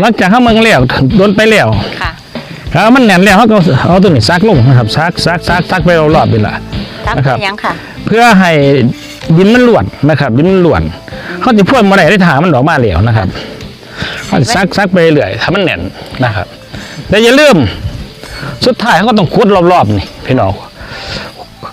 หลังจากเขามึงแล้วโดนไปแล้วค่ะถ้ามันแน่นแล้วเขาก็เอาตัวนี้ซักลงนะครับซักซักซักซักไปรอบๆไปละทักนะคไปรับยังค่ะ เพื่อให้ดินมันล้วนนะครับ ดินมันล้วนเขาจะพ่นมาได้ได้ถามันออกมาแล้วนะครับเขาจะซักซักไปเรื่อยถ้ามันแน่นนะครับแต่อย่าลืมสุดท้ายเขาก็ต้องขุดรอบๆนี่พี่น้อง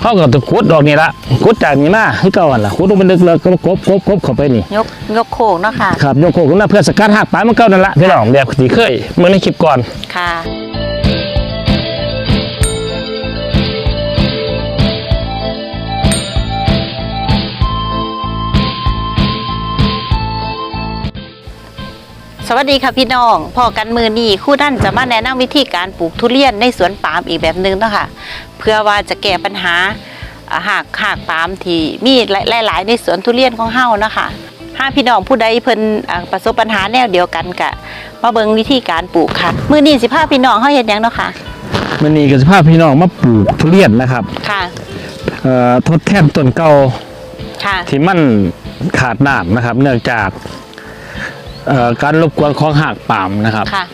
เขาก็ต้องขุดดอกนี้ละขุดจากนี้มาให้เก่าอันละขุดลงไปลึกๆก็กบกบกบเข้าไปนี่ยกยกโคกเนาะค่ะครับโยกโคกขึ้นมาเพื่อสกัดหักปลายมันเก่านั่นละพี่น้องแบบที่เคยเมื่อในคลิปก่อนค่ะ สวัสดีค่ะพี่น้องพ่อกันมือนี่ครู่นั่นจะมาแนะนำวิธีการปลูกทุเรียนในสวนปาล์มอีกแบบหนึงเนาะคะเพื่อว่าจะแก้ปัญหาอ่าหากหากปาล์มที่มีหลาย ๆ ในสวนทุเรียนของเฮาเนาะคะถ้าพี่น้องผู้ใดเพิ่นอ่าประสบปัญหาแนวเดียวกันกะมาเบิ่งวิธีการปลูกค่ะ มือนี่สิพาพี่น้องเฮาเฮ็ดหยังเนาะค่ะมันนี่กับสภาพพี่น้องมาปลูกทุเรียนนะครับค่ะเอ่อทดแทนต้นเก่าค่ะที่มันขาดน้ำนะครับ เนื่องจาก เอ่อการรบกวนของหากปาล์มนะครับค่ะ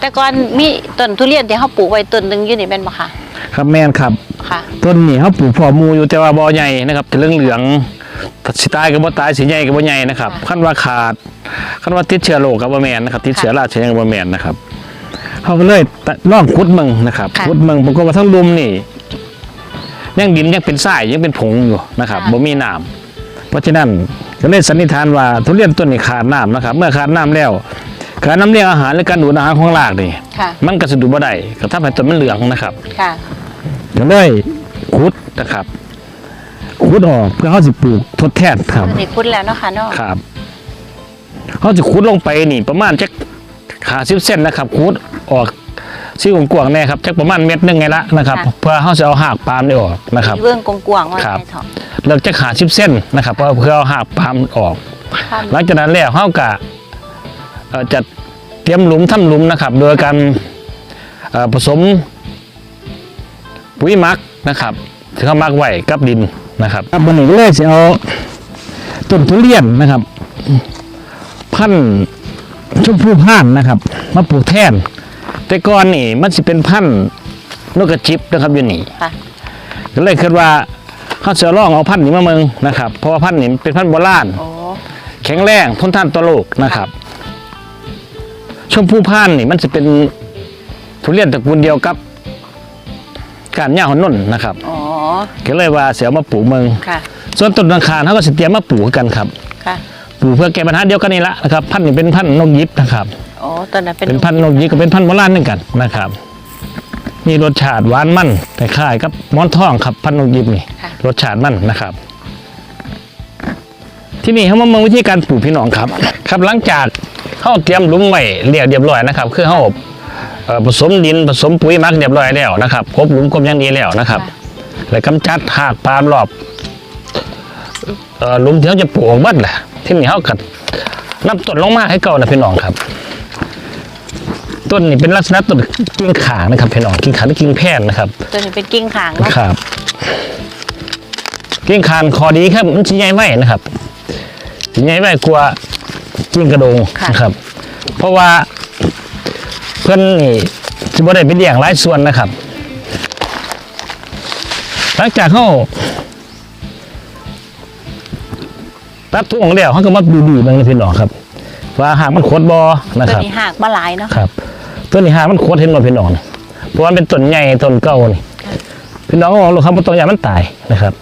แต่ก่อนมีต้นทุเรียนที่เฮาปลูกไว้ต้นหนึงอยู่นี่แม่นบ่คะครับแม่นครับ ค่ะ ต้นนี้เขาปลูกพอหมูอยู่แต่ว่าบ่อใหญ่นะครับจะเหลืองเหลืองๆสิตายกับบ่ตายสีใหญ่กับบ่ใหญ่นะครับค่ะขั้นว่าขาดขั้นว่าติดเชื้อโรคกับบ่แม่นนะครับติดเชื้อราชเชื้อกับบ่แม่นนะครับเขาก็เลยลองขุดมึงนะครับค่ะขุดมึงปรากฏว่าทั้งลุมนี่ยังดินยังเป็นทรายยังเป็นผงอยู่นะครับบ่มีน้ำเพราะฉะนั้น ก็เลยสันนิษฐานว่าทุเรียนต้นนี้ขาดน้ำนะครับ เมื่อขาดน้ำแล้วการน้ำเลี้ยงอาหารและการดูดอาหารของรากนี่ค่ะมันก็สะดุดบ่ได้ก็ทำให้ต้นมันเหลืองนะครับค่ะก็เลยขุดนะครับขุดออกเพื่อเขาสิปลูกทดแทนครับอันนี้คุ้นแล้วเนาะค่ะเนาะครับเขาจะขุดลงไปนี่ประมาณจักขาสิบเซนนะครับขุดออก ซี่กว้างๆแน่ครับจักประมาณเม็ดหนึงไงละนะครับเพื่อเขาจะเอาหากปาล์มนี่ออกนะครับ มีเบื้องกว้างๆว่าครับ ไงเถอะเลิกจักขาสิบเซนนะครับเพื่อเพื่อเอาหากปาล์มออกหลังจากนั้นแล้วเขาก็เอ่อจะเตรียมหลุมทำหลุมนะครับ โดยการเอ่อผสมปุ๋ยหมักนะครับที่เขาหมักไว้กับดินนะครับครับวันนี้ก็เลยจะเอาต้นทุเรียนนะครับ พันธุ์ชมพูพ่านนะครับ มาปลูกแทน แต่ก่อนนี่มันสิเป็นพันธุ์นกกระจิบนะครับอยู่นี่ค่ะ ก็เลยคิดว่าเขาจะลองเอาพันธุ์นี้มาเมืองนะครับเพราะว่าพันธุ์นี้เป็นพันธุ์โบราณโอ้แข็งแรงทนทานต่อโลกนะครับชมพู่พานนี่มันจะเป็นทุเรียนตระกูลเดียวกับ การย่าหอนนนนะครับอ๋อ ก็เลยว่าเสียมาปลูกเมือง ค่ะ ส่วนต้นอังคารเขาก็สิเตรียมมาปลูกกันครับค่ะ ปลูกเพื่อแก้ปัญหาเดียวกันนี่ละนะครับ พันธุ์นี้เป็นพันธุ์นกยิบนะครับ โอ้ต้นนั้นเป็นเป็นพันธุ์นกยิบก็เป็นพันธุ์โบราณเหมือนกันนะครับ มีรสชาติหวานมันคล้ายๆกับหมอนทองครับพันธุ์นกยิบนี่ค่ะรสชาติมันนะครับ ที่นี่เขามาเมืองวิธีการปลูกพี่น้องครับ ครับหลังจากเขาเตรียมหลุมไว้เรียบเรียบร้อยนะครับ คือเขาเอ่อผสมดินผสมปุ๋ยหมักเรียบร้อยแล้วนะครับครบหลุมครบอยังดีแล้วนะครับ แล้วกำจัดหากปาล์มรอบเอ่อหลุมที่เขาจะปลูกออกบ้านแหละที่นี่เขากัดนับต้นลงมาให้เก่านะพี่น้องครับ ต้นนี่เป็นลักษณะต้นกิ่งขางนะครับพี่น้องกิ่งขางหรือกิ่งแผ่นนะครับต้นนี้เป็นกิ่งขางเนาะครับ กิ้งคานคอดีครับมันชิ้นใหญ่ไว้นะครับชิ้นใหญ่ไว้กลัวากิ้งกระโดงนะครับ เพราะว่าเพื่อนนี่จะบ่ได้เป็นอย่างหลายส่วนนะครับ หลังจากเขาตัดทุ่งแล้วเขาก็มาดูดูมันพี่น้องครับ ว่าหากมันโคตรบอนะต้คนรับนี้หากบ่หลายเนาะครับ ต้นนี้หามันโคตรเห็นหมดพี่น้องนี่เพราะว่ามันเป็นต้นใหญ่ต้นเก่านี่ค่ะพี่น้องก็บอกลูกครับว่าต้นใหญ่มันตายนะครับ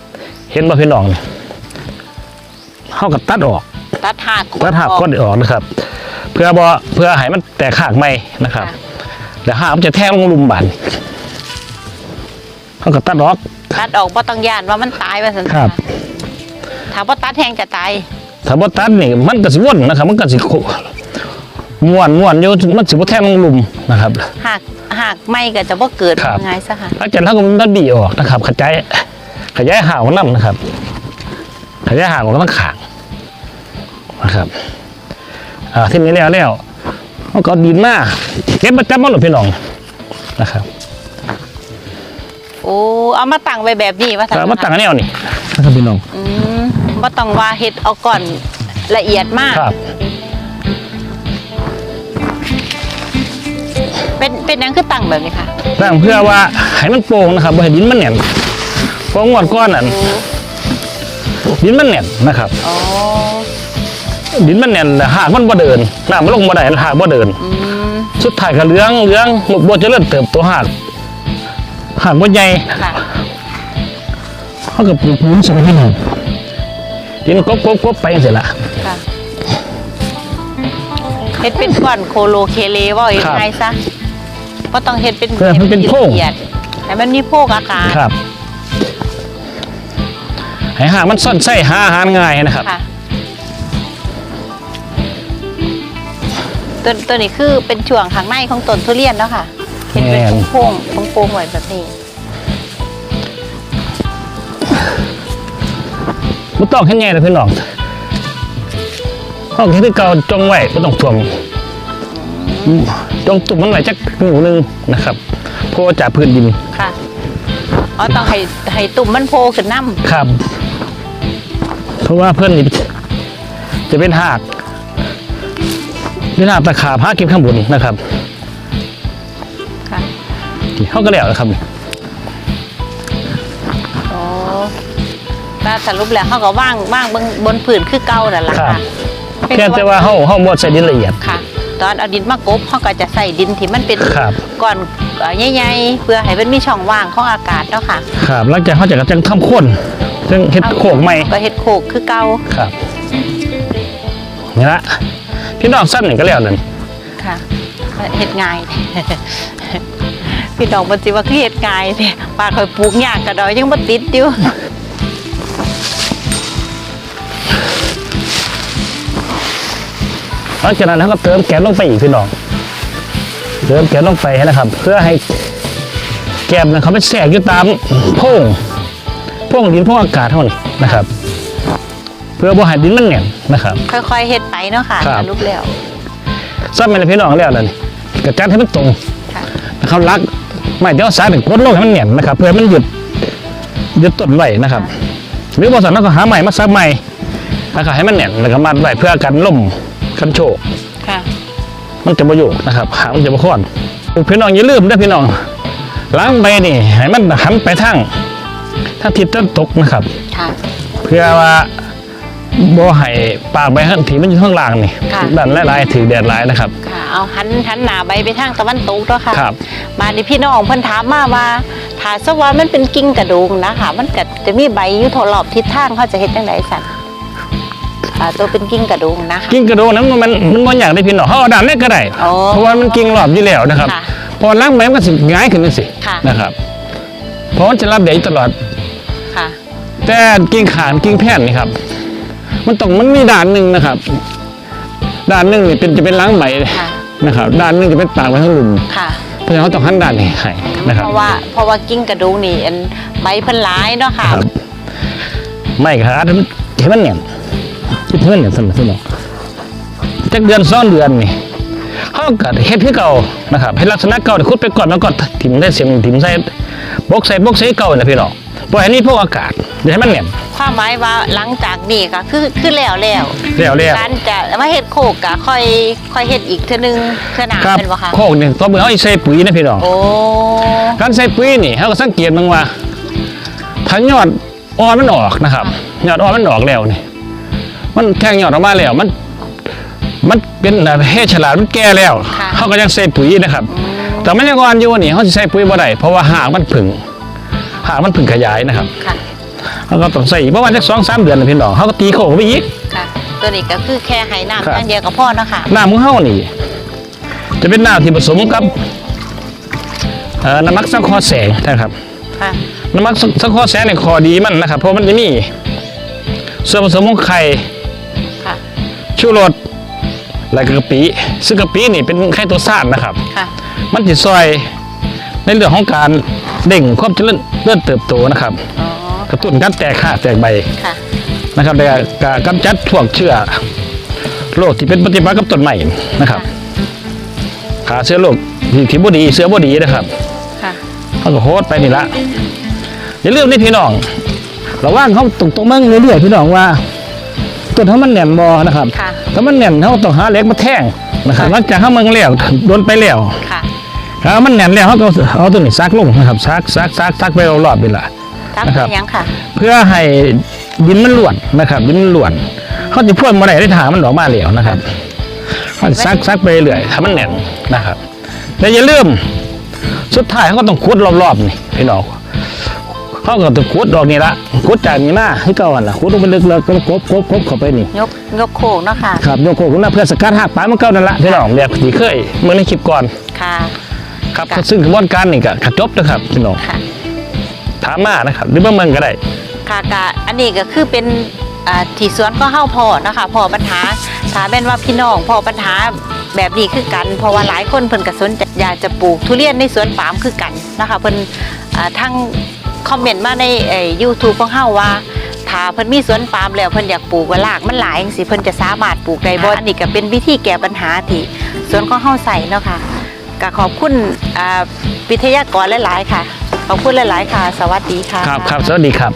เห็นบ่พี่น้องนี่เฮากับตัดออก ตัดหากตัดหักก้อนออกนะครับ เพื่อบ่เพื่อให้มันแตกหากใหม่นะครับแล้วหากมันจะแทงลงหลุมบานเฮากับตัดออกตัดออกบ่ต้องย่านว่ามันตายว่าซั่นครับถ้าบ่ตัดแห้งจะตายถ้าบ่ตัดนี่มันก็สิวนนะครับ มันก็สิโค ม่วนม่วนอยู่มันสิบ่แทงลงหลุมนะครับ หากหากไม่ก็จะบ่เกิดครับ ยังไงซะค่ะหลังจากนั้นก็มันบีออกนะครับ ขยายขยายห่างของน้ำนะครับ ขยายห่างของทั้งขางนะครับอ่าที่นี้แล้วแล้วมันก็เอาดินมาเก็บมาจับมันหลบพี่น้องนะครับโอ้เอามาตั้งไว้แบบนี้ว่าซั่นแต่มาตั้งค่ะอันแนวนี่นะครับพี่น้อง อืมบ่ต้องว่าเฮ็ดเอาก่อนละเอียดมาก ครับ เป็นเป็นหยังคือตั้งแบบนี้ค่ะตั้งเพื่อว่าให้มันโป่งนะครับบ่ให้ดินมันแน่นเพราะงวดก้อนนั่นดินมันแน่นนะครับอ๋อดินมันแน่นแล้วหากมันบ่เดินน้ำมันลงบ่ได้หากบ่เดินอืมสุดท้ายก็เหลืองเหลืองหมดบ่เจริญเติบโตหากหากบ่ใหญ่ค่ะเขาก็ปลูกพื้นใส่ให้หน่อยดินกบกบกบไปจังซี่ล่ะค่ะเฮ็ดเป็นก้อนโคโลเคเลว่าอย่างไรซะ ก็ต้องเฮ็ดเป็นเพื่อมันเป็นโพรงละเอียดให้มันมีโพกอากาศครับให้หากมันซ่อนไส้หาอาหารง่ายนะครับ ค่ะตัวตัวนี้คือเป็นช่วงข้างในของต้นทุเรียนเนาะค่ะเห็นเป็นแม่น โค้งๆโค้งๆไว้แบบนี้ บ่ต้องเฮ็ดใหญ่เลยพี่น้องเอาแค่ที่เก่าจงไว้บ่ต้องท่ว มจงตุ่มมันไว้จักหนูหนึงนะครับเพราะว่าจากพื้นดินค่ะอ๋อต้องให้ให้ตุ่มมันโผล่ขึ้นน้ครับ เพราะว่าเพื่อนนี่จะเป็นหากเป็นหากตะขาบหาเก็บข้างบนนะครับำค่ะที่เขาก็แล้วนะครับโอ้ถ้าสรุปแล้วเขาก็ว่างว่างบนบนผืนคือเก่านั่นแหละครับค่ะแค่แต่ว่าเขาเขาบดใส่ดินละเอียดค่ะ ตอนเอาดินมากบเขาก็จะใส่ดินที่มันเป็นครับก้อนเอ่อใหญ่ๆเพื่อให้มันมีช่องว่างของอากาศเนาะค่ะครับหลังจากเขาจะกระจังทำข้นซึ่งเฮ็ดโขกใหม่ ก็เฮ็ดโขกคือเก่าครับนี่ละพี่น้องสั้นนี่ก็แล้วนั่นค่ะเฮ็ดง่าย พี่น้องบ่สิว่าคือเฮ็ดง่ายแท้ปาดข่อยปลูกยากกระดอยยังบ่ติดอยู่ หลังจากนั้นเขาก็เติมแก๊สลงไปอีกพี่น้องเติมแก๊สลงไปนะครับ เพื่อให้แก๊สนั้นเขาไปแทรกอยู่ตามโพรงโพรงดินโพรงอากาศเท่านั้นนะครับ เพื่อบ่ให้ดินมันแน่นนะครับ ค่อยๆเฮ็ดไปเนาะค่ะครับสรุปแล้ว ซ้ำไปเลยพี่น้องแล้วนั่นกระจัดให้มันตรงค่ะ นะครับรักไม่เดี๋ยวสายถึงกดลงให้มันแน่นนะครับ เพื่อให้มันหยุดหยุดต้นไว้นะครับ หรือบริษัทเราก็หาใหม่มาซับใหม่นะครับให้มันแน่นแล้วก็มัดไว้เพื่อกันล่ม กันโชกค่ะ มันจะประโยชน์นะครับหางมันจะประคอนพี่น้องอย่าลืมนะพี่น้องล้างไปนี่ให้มันหันไปทางทางทิศตะวันตกนะครับ ค่ะ เพื่อว่าบ่ให้ปากใบหันถีมันอยู่ข้างล่างนี่ค่ะดันหลายๆถือแดดหลายนะครับ ค่ะ เอาหันหันหน้าใบไปทางตะวันตกเนาะค่ะครับ มาดิพี่น้องเพิ่นถามมาว่าถ้าสว่ามันเป็นกิ่งกระดูงนะคะมันก็จะมีใบอยู่ทรอบทิศทางเขาจะเฮ็ดจังไดสั่นอ่า ตัวเป็นกิ่งกระดูงนะคะ กิ่งกระโดดนั้นมันมันมันอย่างได้พี่น้องเขาเอาด้านเล็กก็ได้อ๋อเพราะว่ามันกิ่งรอบอยู่แล้วนะครับค่ะพอล้างไปมันก็สิง่ายขึ้นจังสิค่ะนะครับ เพราะมันจะรับแดดตลอดค่ะแต่กิ่งขานกิ่งแผ่นนี่ครับ มันต้องมันมีด้านหนึ่งนะครับด้านหนึ่งนี่เป็นจะเป็นล้างใบค่ะนะครับด้านหนึ่งจะเป็นปากไว้ข้างหลุมค่ะเพราะฉะนั้นเขาต้องหันด้านนี้ให้นะครับเพราะว่าเพราะว่ากิ่งกระดูงนี่อันใบเพิ่นหลายเนาะค่ะครับไม่ครับอันนั้นเห็นมันเนี่ยคิด เพื่อนเนี่ยสมัยสมัยจักเดือนซ้อนเดือนนี่เขาก็เฮ็ดคือเก่านะครับให้ลักษณะเก่าเดี๋ยวขุดไปก่อนแล้วก็ถิ่มได้เสียงถิ่มใส่บกใส่บกใส่เก่านะพี่น้องปล่อยให้นี่พวกอากาศเดี๋ยวให้มันเนี่ยความหมายว่าหลังจากนี้ก็คือคือแล้วแล้วแล้วแล้วการจะมาเฮ็ดโคกก็ค่อยค่อยเฮ็ดอีกเทื่อนึงเทื่อหน้าครับเป็นบ่คะโคกนี่ตัวมือเขาอีใส่ปุ๋ยนะพี่น้องโอ้การใส่ปุ๋ยนี่เขาก็สังเกตบ้างว่าถ้ายอดอ่อนมันออกนะครับยอดอ่อนมันออกแล้วนี่ มันแทงยอดออกมาแล้ว มัน มันเป็นเฮฉลาดมันแก่แล้วค่ะเขาก็ยังใส่ปุ๋ยนะครับอืมแต่มันยังอ่อนอยู่นี่เขาจะใส่ปุ๋ยบ่ได้เพราะว่าหางมันผึ่งหางมันผึ่งขยายนะครับค่ะ เขาก็ต้องใส่อีกประมาณสักสองสามเดือนนะพี่น้องเขาก็ตีโคกไปอีก ค่ะ ตัวนี้ก็คือแค่ให้น้ำครับ อย่างเดียวก็พอเนาะค่ะ น้ำของเขานี่ จะเป็นน้ำที่ผสมกับเอ่อน้ำมักสังเคราะห์แสงนะครับ ค่ะ น้ำมันสังเคราะห์แสงในคอดีมันนะครับ เพราะมันจะมีส่วนผสมของไข่ค่ะ ชูรสและก็กะปิซึ่งกะปินี่เป็นไข่ตัวซ่านนะครับ ค่ะ มันจะซอยในเรื่องของการเด่งความเจริญเลื่อนเติบโตนะครับ อ๋อ กระตุ้นการแตกขาแตกใบค่ะ นะครับและก็กำจัดพวกเชื้อโรคที่เป็นปฏิบัติกับต้นไม้นะครับขาเชื้อโรคที่ที่บดีเชื้อบดีนะครับค่ะ เขาก็โฮสต์ไปนี่ละอย่าลืมนี่พี่น้องระว่างเขาตรงตรงๆเมืองเรื่อยๆพี่น้องว่า ต้นเขามันแหน่นบอนะครับค่ะ ถ้ามันแหน่นเขาต้องหาเหล็กมาแท่งนะครับหลังจากเขาเมืองแล้วโดนไปแล้วค่ะให้เอามันแน่นแล้วเขาก็เอาตัวนี้ซักลงนะครับซักซักซักซักไปรอบๆนี่ล่ะทักนะครับไปยังค่ะ เพื่อให้ดินมันล้วนนะครับ ดินมันล้วนเขาจะพ่นมาได้ได้ถางมันออกมาเหลวนะครับมันซักซักไปเรื่อยถ้ามันแน่นนะครับแล้วอย่าลืมสุดท้ายเขาก็ต้องขุดรอบๆนี่พี่น้อง เขาก็ต้องขุดดอกนี้ละขุดจากนี้มาให้เก่าหันละขุดลงไปลึกๆแล้วก็กบกบกบเข้าไปนี่ยกยกโคกเนาะค่ะครับโยกโคกขึ้นมาเพื่อสกัดหักปลายมันเก่านั่นละพี่น้องเรียกที่เคยเมื่อในคลิปก่อนค่ะครับค่ะซึ่งกระบวนการนี่ก็กระจบนะครับพี่น้องค่ะถามมานะครับหรือว่าเมืองก็ได้ค่ะกะอันนี้ก็คือเป็นอ่าที่สวนก็เฮาพอนะคะพอปัญหาถ้าเป็นว่าพี่น้องพอปัญหาแบบนี้คือกัน เพราะว่าหลายคนเพิ่นก็สนใจอยากจะปลูกทุเรียนในสวนปาล์มคือกันนะคะเพิ่นอ่าทั้ง คอมเมนต์มาในเอ่ยูทูบของเฮาว่าถ้าเพิ่นมีสวนปาล์มแล้วเพิ่นอยากปลูกว่าลากมันหลายจังซี่เพิ่นจะสามารถปลูกได้บ่อันนี้ก็เป็นวิธีแก้ปัญหาที่สวนของเฮาใส่เนาะค่ะก็ขอบคุณอ่าวิทยากรหลายๆค่ะ ขอบคุณหลายๆค่ะ สวัสดีค่ะ ครับครับสวัสดีครับ